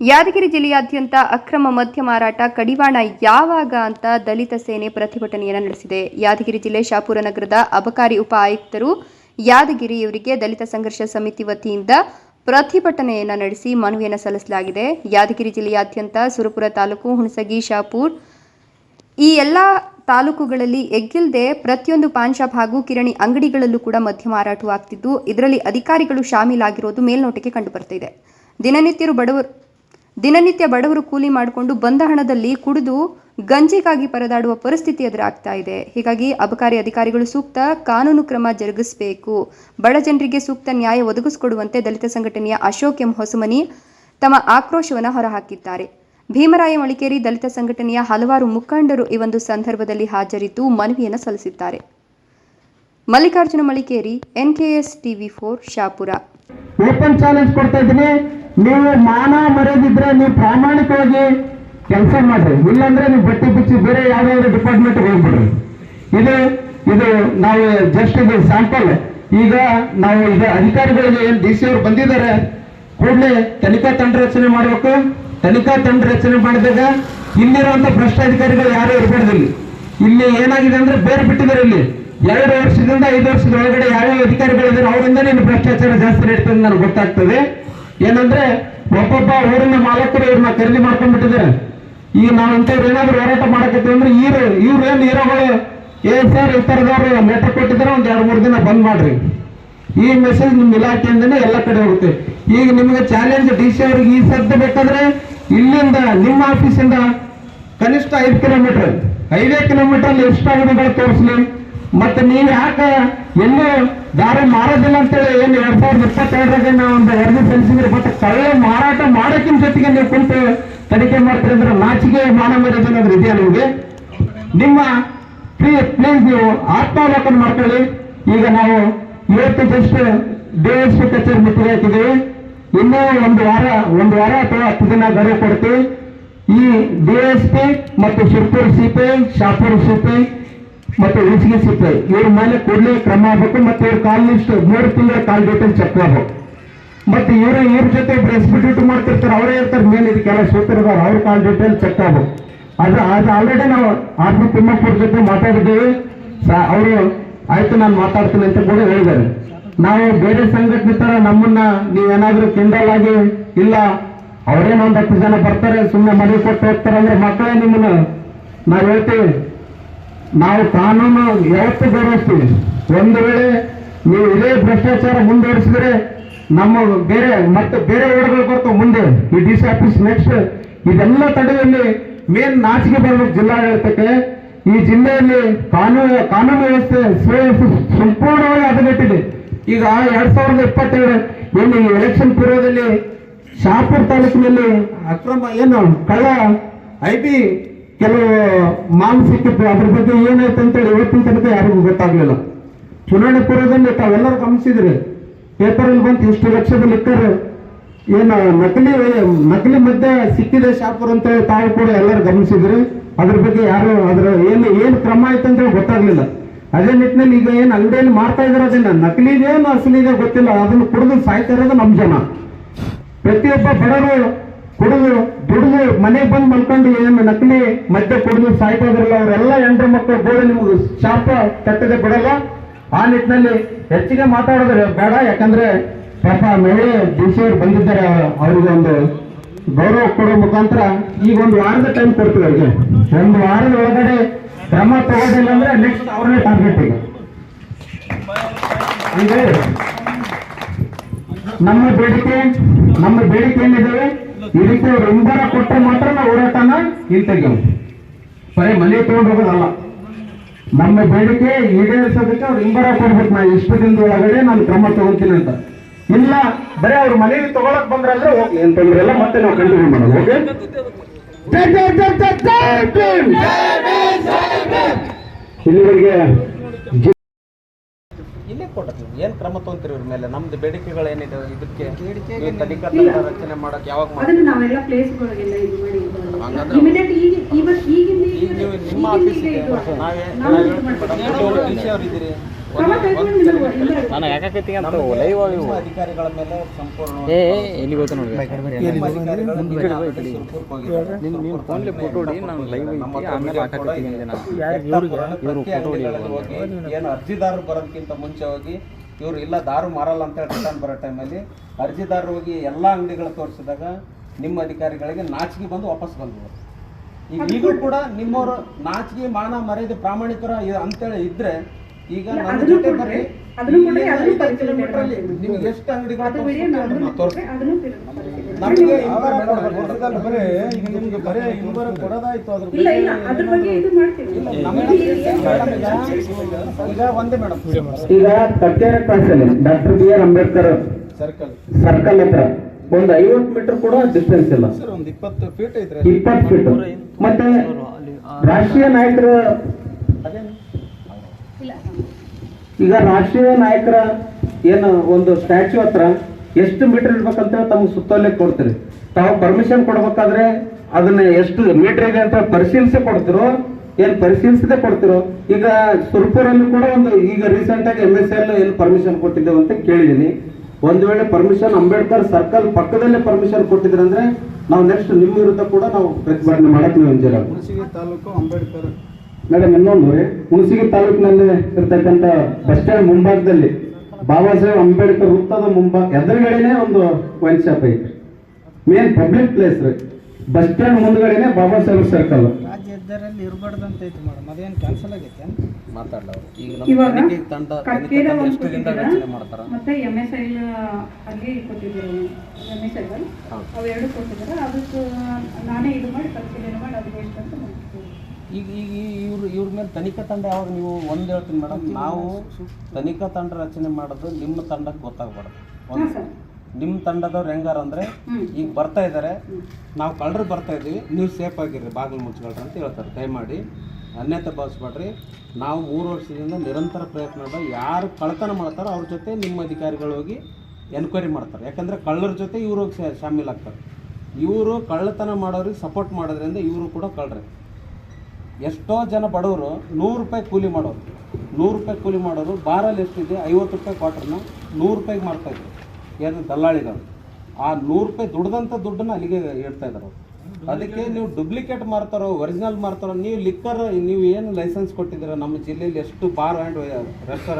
ಯಾದಗಿರಿ ಜಿಲ್ಲೆಯಾದ್ಯಂತ ಅಕ್ರಮ ಮದ್ಯ ಮಾರಾಟ ಕಡಿವಾಣ ಯಾವಾಗ ಅಂತ ದಲಿತ ಸೇನೆ ಪ್ರತಿಭಟನೆಯನ್ನು ನಡೆಸಿದೆ. ಯಾದಗಿರಿ ಜಿಲ್ಲೆ ಶಾಪುರ ನಗರದ ಅಬಕಾರಿ ಉಪ ಆಯುಕ್ತರು ಯಾದಗಿರಿ ಇವರಿಗೆ ದಲಿತ ಸಂಘರ್ಷ ಸಮಿತಿ ವತಿಯಿಂದ ಪ್ರತಿಭಟನೆಯನ್ನು ನಡೆಸಿ ಮನವಿಯನ್ನು ಸಲ್ಲಿಸಲಾಗಿದೆ. ಯಾದಗಿರಿ ಜಿಲ್ಲೆಯಾದ್ಯಂತ ಸುರಪುರ ತಾಲೂಕು ಹುಣಸಗಿ ಶಾಪುರ್ ಈ ಎಲ್ಲ ತಾಲೂಕುಗಳಲ್ಲಿ ಎಗ್ಗಿಲ್ಲದೆ ಪ್ರತಿಯೊಂದು ಪಾನ್ ಶಾಪ್ ಹಾಗೂ ಕಿರಣಿ ಅಂಗಡಿಗಳಲ್ಲೂ ಕೂಡ ಮದ್ಯ ಮಾರಾಟವಾಗ್ತಿದ್ದು. ಇದರಲ್ಲಿ ಅಧಿಕಾರಿಗಳು ಶಾಮೀಲಾಗಿರೋದು ಮೇಲ್ನೋಟಕ್ಕೆ ಕಂಡುಬರ್ತಿದೆ. ದಿನನಿತ್ಯರು ಬಡವರು ದಿನನಿತ್ಯ ಬಡವರು ಕೂಲಿ ಮಾಡಿಕೊಂಡು ಬಂದ ಹಣದಲ್ಲಿ ಕುಡಿದು ಗಂಜಿಗಾಗಿ ಪರದಾಡುವ ಪರಿಸ್ಥಿತಿ ಎದುರಾಗ್ತಾ ಇದೆ. ಹೀಗಾಗಿ ಅಬಕಾರಿ ಅಧಿಕಾರಿಗಳು ಸೂಕ್ತ ಕಾನೂನು ಕ್ರಮ ಜರುಗಿಸಬೇಕು. ಬಡ ಜನರಿಗೆ ಸೂಕ್ತ ನ್ಯಾಯ ಒದಗಿಸಿಕೊಡುವಂತೆ ದಲಿತ ಸಂಘಟನೆಯ ಅಶೋಕ್ ಎಂ ಹೊಸಮನಿ ತಮ್ಮ ಆಕ್ರೋಶವನ್ನು ಹೊರಹಾಕಿದ್ದಾರೆ. ಭೀಮರಾಯ ಮಳಿಕೇರಿ ದಲಿತ ಸಂಘಟನೆಯ ಹಲವಾರು ಮುಖಂಡರು ಈ ಒಂದು ಸಂದರ್ಭದಲ್ಲಿ ಹಾಜರಿದ್ದು ಮನವಿಯನ್ನು ಸಲ್ಲಿಸಿದ್ದಾರೆ. Mallikarjuna Malikeri NKS TV for Shapura ನೀವು ಮಾನ ಮರೆಯದಿದ್ರೆ ನೀವು ಪ್ರಾಮಾಣಿಕವಾಗಿ ಕೆಲಸ ಮಾಡ್ರಿ. ಇಲ್ಲಾಂದ್ರೆ ನೀವು ಬಟ್ಟೆ ಬಿಚ್ಚಿ ಬೇರೆ ಯಾವ್ದಾದ್ರು ಡಿಪಾರ್ಟ್ಮೆಂಟ್ ಹೋಗ್ಬಿಡ್ರಿ. ಇದು ಇದು ನಾವು ಜಸ್ಟ್ ಇದು ಸ್ಯಾಂಪಲ್ ಈಗ ನಾವು ಈಗ ಅಧಿಕಾರಿಗಳಿಗೆ ಏನು ಡಿ ಸಿ ಅವರು ಬಂದಿದ್ದಾರೆ, ಕೂಡಲೇ ತನಿಖಾ ತಂಡ ರಚನೆ ಮಾಡಬೇಕು. ತನಿಖಾ ತಂಡ ರಚನೆ ಮಾಡಿದಾಗ ಇಲ್ಲಿರುವಂತ ಭ್ರಷ್ಟಾಧಿಕಾರಿಗಳು ಯಾರು ಇರಬಾರ್ದು ಇಲ್ಲಿ ಇಲ್ಲಿ ಏನಾಗಿದೆ ಅಂದ್ರೆ ಬೇರೆ ಬಿಟ್ಟಿದ್ದಾರೆ ಇಲ್ಲಿ. ಎರಡು ವರ್ಷದಿಂದ ಐದು ವರ್ಷದ ಒಳಗಡೆ ಯಾವ್ಯಾವ ಅಧಿಕಾರಿಗಳಿದ್ದಾರೆ ಅವರಿಂದ ಭ್ರಷ್ಟಾಚಾರ ಜಾಸ್ತಿ ನಡೀತದೆ ನನಗೆ ಗೊತ್ತಾಗ್ತದೆ. ಏನಂದ್ರೆ ಒಬ್ಬೊಬ್ಬ ಊರಿನ ಮಾಲಕರು ಇವ್ರನ್ನ ಖರೀದಿ ಮಾಡ್ಕೊಂಡ್ಬಿಟ್ಟಿದ್ದಾರೆ. ಈಗ ನಾವು ಇಂಥವ್ರು ಏನಾದ್ರು ಹೋರಾಟ ಮಾಡಕತ್ತೀವಿ ಅಂದ್ರೆ ಇವ್ರು ಇವ್ರು ಏನ್ ಹೀರೋಗಳು, ಏ ಸರ್ ಈ ತರದವ್ರು ಲೆಟರ್ ಕೊಟ್ಟಿದ್ರೆ ಒಂದು ಎರಡು ಮೂರು ದಿನ ಬಂದ್ ಮಾಡ್ರಿ. ಈ ಮೆಸೇಜ್ ನಿಮ್ಮ ಇಲಾಖೆಯಿಂದನೇ ಎಲ್ಲ ಕಡೆ ಹೋಗುತ್ತೆ. ಈಗ ನಿಮಗೆ ಚಾಲೆಂಜ್ ಡಿ ಸಿ ಅವ್ರಿಗೆ ಈ ಸದ್ದು ಬೇಕಾದ್ರೆ ಇಲ್ಲಿಂದ ನಿಮ್ಮ ಆಫೀಸಿಂದ ಕನಿಷ್ಠ ಐದು ಕಿಲೋಮೀಟರ್ ಐದೇ ಕಿಲೋಮೀಟರ್ ಅಲ್ಲಿ ಎಷ್ಟು ಅಂಗಡಿಗಳು ತೋರಿಸ್ಲಿ ಮತ್ತೆ ನೀವು ಯಾಕೆ ಎಲ್ಲೂ ದಾರಿ ಮಾರೋದಿಲ್ಲ ಅಂತೇಳಿ ಏನು ಎರಡ್ ಸಾವಿರದ ಇಪ್ಪತ್ತೆರಡರಾಗ ನಾವು ಒಂದು ಎರಡು ಸಲ್ಲಿಸಿದ್ರೆ ಮತ್ತೆ ಕಳ್ಳ ಮಾರಾಟ ಮಾಡೋಕ್ಕಿಂತ ಜೊತೆಗೆ ನೀವು ಕುಂತು ತನಿಖೆ ಮಾಡ್ತೀರಿ ಅಂದ್ರೆ ನಾಚಿಕೆ ಮಾನ ಏನಾದ್ರು ಇದೆಯಾ ನಿಮಗೆ? ನಿಮ್ಮ ಪ್ಲೀಸ್ ಪ್ಲೀಸ್ ನೀವು ಆತ್ಮಾವಲೋಕನ ಮಾಡ್ಕೊಳ್ಳಿ. ಈಗ ನಾವು ಇವತ್ತು ಜಸ್ಟ್ ಪಿ ಕಚೇರಿ ಮುತ್ತಿಗೆ ಹಾಕಿದ್ದೀವಿ. ಇನ್ನೂ ಒಂದು ವಾರ ಒಂದು ವಾರ ಅಥವಾ ಹತ್ತು ದಿನ ಗಡುವು ಕೊಡ್ತೀವಿ. ಈ ಡಿಎಸ್ಪಿ ಮತ್ತು ಶಿರ್ಪುರ್ ಸಿಪಿ ಶಾಪುರ್ ಸಿಪಿ ಮತ್ತು ಉಸಿಗೆ ಸಿಪಿ ಇವ್ರ ಮೇಲೆ ಕೂಡಲೇ ಕ್ರಮ ಆಗಬೇಕು ಮತ್ತೆ ಇವ್ರ ಕಾಲ್ ಲಿಸ್ಟ್ ಮೂರು ತಿಂಗಳ ಕಾಲ್ ಡೇಟಲ್ ಚೆಕ್ ಮಾಡ್ಬೇಕು. ಮತ್ತೆ ಇವರು ಇವ್ರ ಜೊತೆ ರೆಸ್ಪಿಟ್ಯೂಟ್ ಮಾಡ್ತಿರ್ತಾರೆ, ಅವರೇ ಇರ್ತಾರೆ, ಮೇಲೆ ಇದಕ್ಕೆಲ್ಲ ಸೂತ್ರದಾರ ಅವ್ರ ಕಾಲ್ ಡೀಟೇಲ್ ಚೆಕ್ ಆಗ್ಬೇಕು ಅದು ಅದು ಆಲ್ರೆಡಿ ನಾವು ಆರ್ ತಿಮ್ಮಪ್ಪವ್ರ ಜೊತೆ ಮಾತಾಡಿದ್ದೇವೆ. ಅವರು, ಆಯ್ತು ನಾನು ಮಾತಾಡ್ತೀನಿ ಅಂತ ಕೂಡ ಹೇಳಿದ್ದಾರೆ. ನಾವು ಬೇರೆ ಸಂಘಟನೆ ತರ ನಮ್ಮನ್ನ ನೀವೇನಾದ್ರೂ ಕಿಂಡಲ್ ಆಗಿ, ಇಲ್ಲ ಅವರೇನೊಂದು ಹತ್ತು ಜನ ಬರ್ತಾರೆ ಸುಮ್ಮನೆ ಮನೆ ಕೊಟ್ಟು ಹೋಗ್ತಾರೆ ಅಂದ್ರೆ ಮಕ್ಕಳೇ ನಿಮ್ಮನ್ನ. ನಾವು ಹೇಳ್ತೀವಿ ನಾವು ಕಾನೂನು ಯಾವತ್ತೂ ಗೌರವಿಸ್ತೀವಿ ಒಂದು ವೇಳೆ ನೀವು ಇದೇ ಭ್ರಷ್ಟಾಚಾರ ಮುಂದುವರಿಸಿದ್ರೆ ನಮ್ಮ ಬೇರೆ ಮತ್ತೆ ಬೇರೆ ಓಡಗಳು ಬರ್ತಾವ ಮುಂದೆ, ಈ ಡಿ ಸಿ ಆಫೀಸ್ ನೆಕ್ಸ್ಟ್ ಇದೆಲ್ಲ ತಡೆಯಲ್ಲಿ ಮೇನ್ ನಾಚಿಕೆ ಬರಬೇಕು ಜಿಲ್ಲಾಡಳಿತಕ್ಕೆ ಈ ಜಿಲ್ಲೆಯಲ್ಲಿ ಕಾನೂನು ಕಾನೂನು ವ್ಯವಸ್ಥೆ ಸುವ್ಯವಸ್ಥೆ ಸಂಪೂರ್ಣವಾಗಿ ಹದಗೆಟ್ಟಿದೆ. ಈಗ ಎರಡ್ ಸಾವಿರದ ಇಪ್ಪತ್ತೆರಡು ಏನು ಈ ಎಲೆಕ್ಷನ್ ಪೂರ್ವದಲ್ಲಿ ಶಾಪುರ್ ತಾಲೂಕಿನಲ್ಲಿ ಅಕ್ರಮ ಏನು ಕಳ್ಳ ಐ ಬಿ ಕೆಲವು ಮಾನಸಿಕ ಅದ್ರ ಬಗ್ಗೆ ಏನಾಯ್ತು ಅಂತೇಳಿ ಇವತ್ತಿನ ತನಕ ಯಾರಿಗೂ ಗೊತ್ತಾಗ್ಲಿಲ್ಲ. ಚುನಾವಣೆ ಪೂರ್ವದಲ್ಲಿ ತಾವೆಲ್ಲರೂ ಗಮನಿಸಿದ್ರಿ. ಪೇಪರಲ್ಲಿ ಬಂತು ಇಷ್ಟು ಲಕ್ಷದ ಲಿಕ್ಕರ್ ಏನು ನಕಲಿ ನಕಲಿ ಮಧ್ಯೆ ಸಿಕ್ಕಿದೆ ಶಾಪುರ್ ಅಂತ ತಾವು ಕೂಡ ಎಲ್ಲರೂ ಗಮನಿಸಿದ್ರಿ. ಅದ್ರ ಬಗ್ಗೆ ಯಾರು ಅದ್ರ ಏನು ಏನು ಕ್ರಮ ಆಯ್ತು ಅಂತೇಳಿ ಗೊತ್ತಾಗ್ಲಿಲ್ಲ. ಅದೇ ನಿಟ್ಟಿನಲ್ಲಿ ಈಗ ಏನು ಅಂಗಡಿಯಲ್ಲಿ ಮಾರ್ತಾ ಇದಾರೆ ಅದನ್ನ. ನಕಲಿ ಅಸಲಿದೆ ಗೊತ್ತಿಲ್ಲ. ಅದನ್ನು ಕುಡಿದು ಸಾಯ್ತಾ ಇರೋದು ನಮ್ಮ ಜನ. ಪ್ರತಿಯೊಬ್ಬ ಬಡವರು ಕುಡಿದು, ದುಡಿದು, ಮನೆಗೆ ಬಂದು ಮಲ್ಕೊಂಡು ಏನು ನಕಲಿ ಮದ್ಯ ಕುಡಿದು ಸಾಯ್ತಾ ಇದ್ರಲ್ಲ ಅವರೆಲ್ಲ ಹೆಂಡ್ರ ಮಕ್ಕಳು ಗೋಳು ನಿಮಗೆ ಶಾಪ ತಟ್ಟದೆ ಬಿಡಲ್ಲ. ಆ ನಿಟ್ಟಿನಲ್ಲಿ ಹೆಚ್ಚಿಗೆ ಮಾತಾಡಿದ್ರೆ ಬೇಡ, ಯಾಕಂದ್ರೆ ಪಾಪ ಮಹಿಳೆ ಅವ್ರು ಬಂದಿದ್ದಾರೆ, ಅವ್ರಿಗೆ ಒಂದು ಗೌರವ ಕೊಡೋ ಮುಖಾಂತರ ಈಗ ಒಂದು ವಾರದ ಟೈಮ್ ಕೊಡ್ತೀವಿ ಅವ್ರಿಗೆ. ಒಂದು ವಾರದ ಒಳಗಡೆ ಕ್ರಮ ತಗೋದಿಲ್ಲ ಅಂದ್ರೆ ನೆಕ್ಸ್ಟ್ ಅವ್ರನ್ನೇ ಟಾರ್ಗೆಟ್ ಈಗ. ನಮ್ಮ ಬೇಡಿಕೆ ನಮ್ಮ ಬೇಡಿಕೆ ಏನಿದೆ ಇದಕ್ಕೆ ಬೆಂಬಲ ಕೊಟ್ಟರೆ ಮಾತ್ರ ನಾವು ಹೋರಾಟನ ಹಿಂತೆಗೆವು ಬರೀ ಮನೆ ತಗೊಂಡು ಹೋಗೋದಲ್ಲ. ನಮ್ಮ ಬೇಡಿಕೆ ಈಡೇರಿಸೋದಕ್ಕೆ ಅವ್ರು ಹಿಂಬರ ಕೊಡ್ಬೇಕು ನಾ ಇಷ್ಟು ದಿನದ ಒಳಗಡೆ ನಾನು ಕ್ರಮ ತಗೋತೀನಿ ಅಂತ. ಇಲ್ಲ, ಬರೀ ಅವ್ರ ಮನೇಲಿ ತಗೊಳಕ್ ಬಂದ್ರಂದ್ರೆ ಓಕೆ ಅಂತ ಇಲ್ಲ, ಮತ್ತೆ ನಾವು ಕಂಟಿನ್ಯೂ ಮಾಡೋದು ಓಕೆ! ಇಲ್ಲಿವರೆಗೆ ಇಲ್ಲೇ ಏನು ಏನ್ ಕ್ರಮ ತಗೊಂತೀರಿ ಇವ್ರ ಮೇಲೆ? ನಮ್ದು ಬೇಡಿಕೆಗಳು ಏನಿದೆ? ಇದಕ್ಕೆ ತನಿಖಾ ತಂಡ ರಚನೆ ಮಾಡಕ್ ಯಾವಾಗ ಅದನ್ನು ನಾವೆಲ್ಲ ಪ್ಲೇಸ್ಗಳಿಗೆಲ್ಲ ಇದು ಮಾಡಿ ಹಂಗಂದ್ರೆ- ಇಮಿಡಿಯೇಟ್ ಈಗ ಇವತ್ತು ಈಗಿಂದ ಈಗ ನೀವು ನಿಮ್ಮ ಆಫೀಸಿಗೆ ನಾವೇ ನಾವು ನಾವ್ ನನಗೆ ಅಂತ ಲೈವ್ ಅಧಿಕಾರಿಗಳ ಮೇಲೆ ಸಂಪೂರ್ಣ ಏ ಎಲ್ಲಿ ಹೋಗ್ತಾನೆ ನೋಡಿ ನಿಮ್ಮ ಅಧಿಕಾರಿಗಳು ಸುರ್ಪುರ್ಗೆ ಹೋಗಿದ್ದಾರೆ. ನಿನ್ನ ನಿಮ್ಮ ಫೋನ್ಲಿ ಫೋಟೋ ಹೊಡಿ ನಾನು ಲೈವ್ ನಮ್ಮ ಐತಿ ಹತ್ರ ಆಮೇಲೆ video ಹಾಕತ್ತೀನಿ ಕೂಡ ಇದೆ. ನಾನು ಇವ್ರಿಗೆ ಇವ್ರು ಪ್ರತಿ photo ಏನು ಅರ್ಜಿದಾರರು ಬರೋದಕ್ಕಿಂತ ಮುಂಚೆ ಹೋಗಿ ಇವ್ರು ಇಲ್ಲ ದಾರು ಮಾರಲ್ಲ ಅಂತ ಹೇಳಿ ರಿಟರ್ನ್ ಬರೋ ಟೈಮಲ್ಲಿ ಅರ್ಜಿದಾರರು ಹೋಗಿ ಎಲ್ಲ ಅಂಗಡಿಗಳು ತೋರಿಸಿದಾಗ ನಿಮ್ಮ ಅಧಿಕಾರಿಗಳಿಗೆ ನಾಚಿಕೆ ಬಂದು ವಾಪಸ್ ಬಂದ್ರು ಈಗ ಈಗಲೂ ಕೂಡ ನಿಮ್ಮವರು ನಾಚಿಕೆ ಮಾನ ಮರ್ಯಾದೆ ಪ್ರಾಮಾಣಿಕರ ಅಂತೇಳಿ ಇದ್ರೆ ಈಗ ನನ್ನ ಜೊತೆ. ಬರ್ರಿ. ಅದನ್ನು ಕೊಡ್ರಿ, ಅದನ್ನು. ನಿಮ್ಗೆ ಎಷ್ಟು ಅಂಗಡಿಗಳು ನಮಗೆ. ಬರೀ ಈಗ ನಿಮ್ಗೆ ಬರೀ ಕೊಡೋದಾಯ್ತು ಅದ್ರ ಇಲ್ಲ ಇಲ್ಲ ಅದ್ರ ಬಗ್ಗೆ ಇದು ಮಾಡ್ತೀವಿ. ಈಗ ಒಂದೇ ಮೇಡಮ್ ಈಗ ಕ್ರಾಸಲ್ಲಿ doctor B R Ambedkar circle circle ಹತ್ರ ಒಂದು ಐವತ್ತು ಮೀಟರ್ ಕೂಡ ಡಿಸ್ಟೆನ್ಸ್ ಇಲ್ಲ. ಸರ್ ಒಂದು ಇಪ್ಪತ್ತು ಫೀಟ್ ಐತ್ರಿ. ಇಪ್ಪತ್ತು ಫೀಟ್ ಮತ್ತೆ ರಾಷ್ಟ್ರೀಯ ನಾಯಕರು ಈಗ ರಾಷ್ಟ್ರೀಯ ನಾಯಕರ ಏನು ಒಂದು ಸ್ಟ್ಯಾಚ್ಯೂ ಹತ್ರ ಎಷ್ಟು ಮೀಟರ್ ಇರ್ಬೇಕಂತ ತಮ್ಗೆ ಸುತ್ತೋಲೆ ಕೊಡ್ತೀರಿ. ತಾವು ಪರ್ಮಿಷನ್ ಕೊಡ್ಬೇಕಾದ್ರೆ ಅದನ್ನ ಎಷ್ಟು ಮೀಟರ್ ಇದೆ ಅಂತ ಪರಿಶೀಲಿಸಿ ಕೊಡ್ತಿರೋ, ಏನು ಪರಿಶೀಲಿಸದೆ ಕೊಡ್ತಿರೋ, ಈಗ ಸುರ್ಪುರಲ್ಲಿ ಕೂಡ ಒಂದು ಈಗ ರೀಸೆಂಟ್ ಆಗಿ ಎಂ ಎಸ್ ಎಲ್ ಏನು ಪರ್ಮಿಷನ್ ಕೊಟ್ಟಿದ್ದೇವೆ ಅಂತ ಕೇಳಿದೀನಿ ಒಂದು ವೇಳೆ ಪರ್ಮಿಷನ್ ಅಂಬೇಡ್ಕರ್ ಸರ್ಕಲ್ ಪಕ್ಕದಲ್ಲೇ ಪರ್ಮಿಷನ್ ಕೊಟ್ಟಿದ್ರೆ ಅಂದ್ರೆ ನಾವು ನೆಕ್ಸ್ಟ್ ನಿಮ್ಮ ವಿರುದ್ಧ ಕೂಡ ನಾವು ಪ್ರತಿಭಟನೆ ಮಾಡಕ್ಕೆ ನೀವು ತಾಲೂಕು ಅಂಬೇಡ್ಕರ್ ಮೇಡಮ್ ಇನ್ನೊಂದು ಹುಣಸಿಗೆ ತಾಲೂಕಿನಲ್ಲಿ ಇರ್ತಕ್ಕಂಥ ಬಸ್ ಸ್ಟ್ಯಾಂಡ್ ಮುಂಭಾಗದಲ್ಲಿ ಬಾಬಾ ಸಾಹೇಬ್ ಅಂಬೇಡ್ಕರ್ ವೃತ್ತದ ಮುಂಭಾಗ ಎದುರುಗಡೆನೆ ಒಂದು ವೈನ್ ಶಾಪ್ ಐತಿ. ಮೇನ್ ಪಬ್ಲಿಕ್ ಪ್ಲೇಸ್ ರೀ. ಬಸ್ ಸ್ಟ್ಯಾಂಡ್ ಮುಂದ್ಗಡೆನೆ ಬಾಬಾ ಸಾಹೇಬ್ ಸರ್ಕಲ್ ರಾಜ್ಯ ಹೆದ್ದಾರಿಯಲ್ಲಿ ಇರಬಾರ್ದಂತ ಐತಿ ಮೇಡಮ್ ಅದೇನು ಕ್ಯಾನ್ಸಲ್ ಆಗೈತೆ ಮಾತಾಡಲ್ಲ ಈಗ ಇವಾಗ ನಮ್ಮ ತನಿಖೆ ತಂಡ ತನಿಖೆ ಕಕ್ಕೇರ ಎಷ್ಟು ದಿನದಾಗ ರಚನೆ ಮಾಡ್ತಾರ? ಮತ್ತೆ ಎಂ ಎಸ್ ಐ ಅಲ್ಲಿ ಕೊಟ್ಟಿದ್ದೀರಿ ಎಂ ಎಸ್ ಐ ಅವು ಎರಡು ಕೊಟ್ಟಿದ್ದಾರೆ? ಅದಕ್ಕೆ ನಾನೇ ಇದು ಮಾಡಿ ಪರಿಶೀಲನೆ ಮಾಡಿ ಅದು ಎಷ್ಟು ಅಂತ ಮಾಡ್ತೀನಿ. ಈಗ ಈಗ ಇವ್ರು ಇವ್ರ ಮೇಲೆ ತನಿಖಾ ತಂಡ ಯಾವಾಗ ನೀವು ಒಂದು ಹೇಳ್ತೀನಿ ಮೇಡಮ್ ನಾವು ತನಿಖಾ ತಂಡ ರಚನೆ ಮಾಡೋದು ನಿಮ್ಮ ತಂಡಕ್ಕೆ ಗೊತ್ತಾಗಬಾರ್ದು. ಒಂದು ಸರ್. ನಿಮ್ಮ ತಂಡದವ್ರು ಹೆಂಗಾರ ಅಂದರೆ ಈಗ ಬರ್ತಾ ಇದ್ದಾರೆ ನಾವು ಕಳ್ಳರು ಬರ್ತಾ ಇದ್ದೀವಿ ನೀವು ಸೇಫ್ ಆಗಿರ್ರಿ ಬಾಗಿಲು ಮುಚ್ಕೊಳ್ರಿ ಅಂತ ಹೇಳ್ತಾರೆ. ದಯಮಾಡಿ ಅನ್ಯತೆ ಭಾವಿಸ್ಬೇಡ್ರಿ. ನಾವು ಮೂರು ವರ್ಷದಿಂದ ನಿರಂತರ ಪ್ರಯತ್ನ ಯಾರು ಕಳ್ತನ ಮಾಡ್ತಾರೋ ಅವ್ರ ಜೊತೆ ನಿಮ್ಮ ಅಧಿಕಾರಿಗಳು ಹೋಗಿ ಎನ್ಕ್ವೈರಿ ಮಾಡ್ತಾರೆ. ಯಾಕಂದರೆ ಕಳ್ಳರ ಜೊತೆ ಇವರು ಹೋಗಿ ಶಾ- ಶಾಮೀಲ್ ಆಗ್ತಾರೆ. ಇವರು ಕಳ್ಳತನ ಮಾಡೋರಿಗೆ ಸಪೋರ್ಟ್ ಮಾಡೋದ್ರಿಂದ ಇವರು ಕೂಡ ಕಳ್ಳರೆ ಎಷ್ಟೋ ಜನ ಬಡವರು ನೂರು ರೂಪಾಯಿ ಕೂಲಿ ಮಾಡೋರು. ನೂರು ರೂಪಾಯಿ ಕೂಲಿ ಮಾಡೋರು ಬಾರಲ್ಲಿ ಎಷ್ಟಿದೆ? ಐವತ್ತು ರೂಪಾಯಿ ಕ್ವಾರ್ಟರ್ನ ನೂರು ರೂಪಾಯಿಗೆ ಮಾಡ್ತಾಯಿದ್ರು ಏನು ದಲ್ಲಾಳಿಗಳು. ಆ ನೂರು ರೂಪಾಯಿ ದುಡ್ದಂಥ ದುಡ್ಡನ್ನ ಅಲ್ಲಿಗೆ ಇಡ್ತಾ ಇದ್ದಾರೆ ಅದಕ್ಕೆ ನೀವು ಡುಪ್ಲಿಕೇಟ್ ಮಾರ್ತಾರೋ ಒರಿಜಿನಲ್ ಮಾರ್ತಾರೋ, ನೀವು ಲಿಕ್ಕರ್ ನೀವು ಏನು ಲೈಸೆನ್ಸ್ ಕೊಟ್ಟಿದ್ದೀರ, ನಮ್ಮ ಜಿಲ್ಲೆಯಲ್ಲಿ ಎಷ್ಟು ಬಾರ್ ಆ್ಯಂಡ್ ರೆಸ್ಟೋರೆಂಟ್